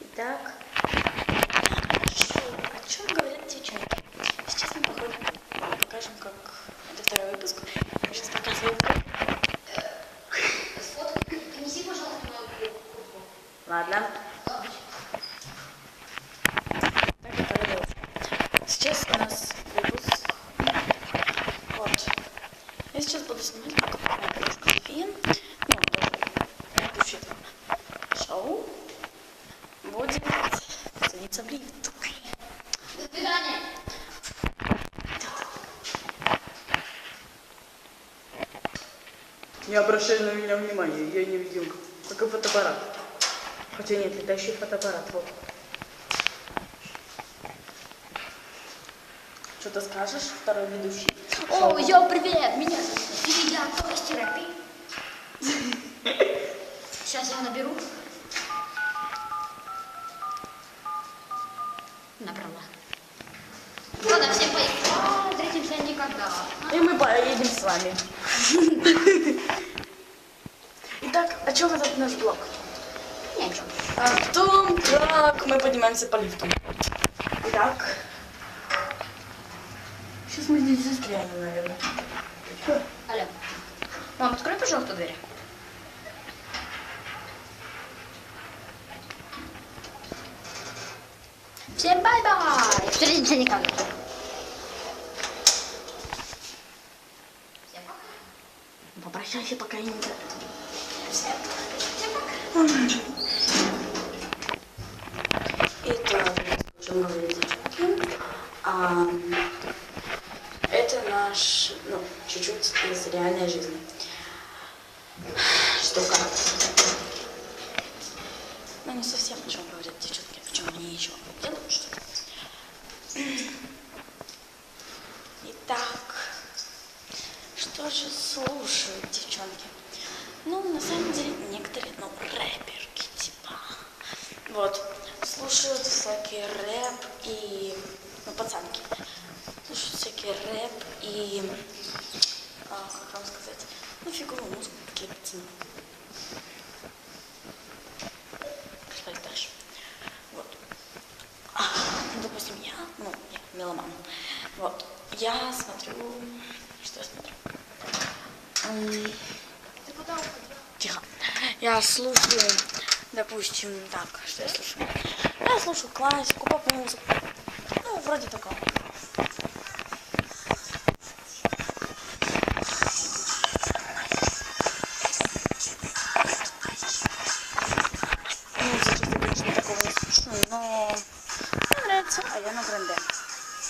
Итак, что, о чем говорят девчонки? Сейчас мы походим, покажем, как это второй выпуск. Я сейчас показываю. Сфоткай, принеси, пожалуйста, мою куртку. Ладно. Сейчас у нас выпуск. Вот. Я сейчас буду снимать Не обращай на меня внимания, я невидимка. Как и фотоаппарат. Хотя нет, летающий фотоаппарат, вот. Что-то скажешь, второй ведущий? О, йо, привет! Меня зовут Филия Костерапи. Сейчас я наберу. Набрала. Ладно, всем поехали. А, Встретимся никогда. И мы поедем с вами. О чем этот наш блог? Ни о чем. О том, как мы поднимаемся по лифту. Итак, сейчас мы здесь застрянем, наверное. Алло. Мам, открой, пожалуйста, дверь. Всем бай-бай! Встретимся никогда. Попрощайся, пока я не... Всем, всем пока. Итак, о чем говорить? А, это наш, ну, чуть-чуть из реальной жизни. Штука. Ну, не совсем о чем говорят девчонки, о чем они еще делают что-то. Итак, что же слушают девчонки? Ну, на самом деле, некоторые, ну, рэперки, типа. Вот, слушают всякий рэп и, ну, пацанки, слушают всякий рэп и, а, как вам сказать, ну, фиговую музыку, такие пацаны. Что дальше? Вот. А, ну, допустим, я, ну, я меломан. Вот, я смотрю, что я смотрю? Тихо. Я слушаю, допустим, так, что я слушаю? Я слушаю классику, поп-музыку. Ну, вроде такого. Конечно, такого не слушаю, но мне нравится Ариана Гранде.